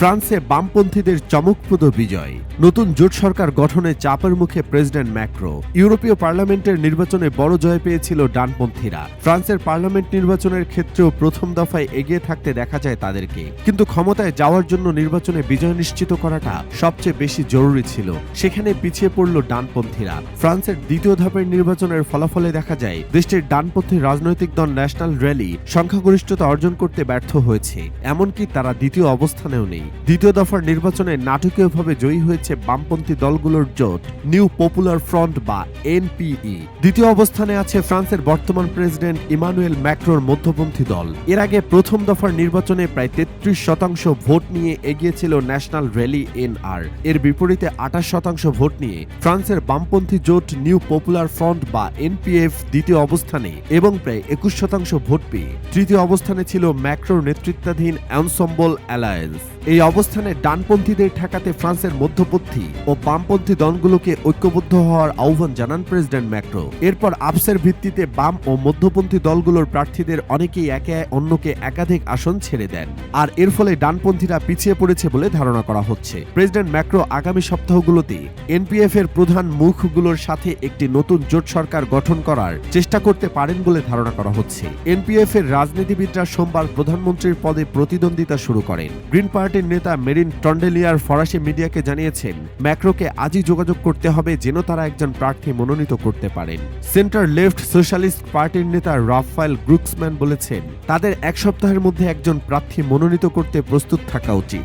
ফ্রান্সে বামপন্থীদের চমকপ্রদ বিজয়। নতুন জোট সরকার গঠনে চাপের মুখে প্রেসিডেন্ট ম্যাক্রো। ইউরোপীয় পার্লামেন্টের নির্বাচনে বড় জয় পেয়েছিল ডানপন্থীরা। ফ্রান্সের পার্লামেন্ট নির্বাচনের ক্ষেত্রেও প্রথম দফায় এগিয়ে থাকতে দেখা যায় তাদেরকে। কিন্তু ক্ষমতায় যাওয়ার জন্য নির্বাচনে বিজয় নিশ্চিত করাটা সবচেয়ে বেশি জরুরি ছিল। সেখানে পিছিয়ে পড়ল ডানপন্থীরা। ফ্রান্সের দ্বিতীয় ধাপের নির্বাচনের ফলাফলে দেখা যায়, দেশটির ডানপন্থী রাজনৈতিক দল ন্যাশনাল র্যালি সংখ্যাগরিষ্ঠতা অর্জন করতে ব্যর্থ হয়েছে। এমনকি তারা দ্বিতীয় অবস্থানেও নেই। দ্বিতীয় দফার নির্বাচনে নাটকীয়ভাবে জয়ী হয়েছে বামপন্থী দলগুলোর জোট, নিউ পপুলার ফ্রন্ট বা এনপিই। দ্বিতীয় অবস্থানে আছে ফ্রান্সের বর্তমান প্রেসিডেন্ট ইমানুয়েল ম্যাক্রোর মধ্যপন্থী দল। এর আগে প্রথম দফার নির্বাচনে প্রায় তেত্রিশ শতাংশ ভোট নিয়ে এগিয়েছিল ন্যাশনাল র্যালি এনআর। এর বিপরীতে আঠাশ শতাংশ ভোট নিয়ে ফ্রান্সের বামপন্থী জোট, নিউ পপুলার ফ্রন্ট বা এনপিএফ দ্বিতীয় অবস্থানে এবং প্রায় একুশ শতাংশ ভোট পেয়ে। তৃতীয় অবস্থানে ছিল ম্যাক্রোর নেতৃত্বাধীন অ্যানসম্বল অ্যালায়েন্স। এই অবস্থানে ডানপন্থীদের ঠেকাতে ফ্রান্সের মধ্যপন্থী ও বামপন্থী দলগুলোকে ঐক্যবদ্ধ হওয়ার আহ্বান জানান প্রেসিডেন্ট ম্যাক্রো। এরপর আপসের ভিত্তিতে বাম ও মধ্যপন্থী দলগুলোর প্রার্থীদের অনেকেই একে অন্যকে একাধিক আসন ছেড়ে দেন। আর এর ফলে ডানপন্থীরা পিছিয়ে পড়েছে বলে ধারণা করা হচ্ছে। প্রেসিডেন্ট ম্যাক্রো আগামী সপ্তাহগুলোতে এনপিএফ এর প্রধান মুখগুলোর সাথে একটি নতুন জোট সরকার গঠন করার চেষ্টা করতে পারেন বলে ধারণা করা হচ্ছে। এনপিএফ এর রাজনীতিবিদরা সোমবার প্রধানমন্ত্রীর পদে প্রতিদ্বন্দ্বিতা শুরু করেন। গ্রিন পার্টির নেতা মেরিন টন্ডেলিয়ার ফরাসি মিডিয়াকে জানিয়েছেন, ম্যাক্রোকে আজই যোগাযোগ করতে হবে যেন তারা একজন প্রার্থী মনোনীত করতে পারেন। সেন্টার লেফট সোশ্যালিস্ট পার্টির নেতা রাফায়েল গ্রুক্সম্যান বলেছেন, তাদের এক সপ্তাহের মধ্যে একজন প্রার্থী মনোনীত করতে প্রস্তুত থাকা উচিত।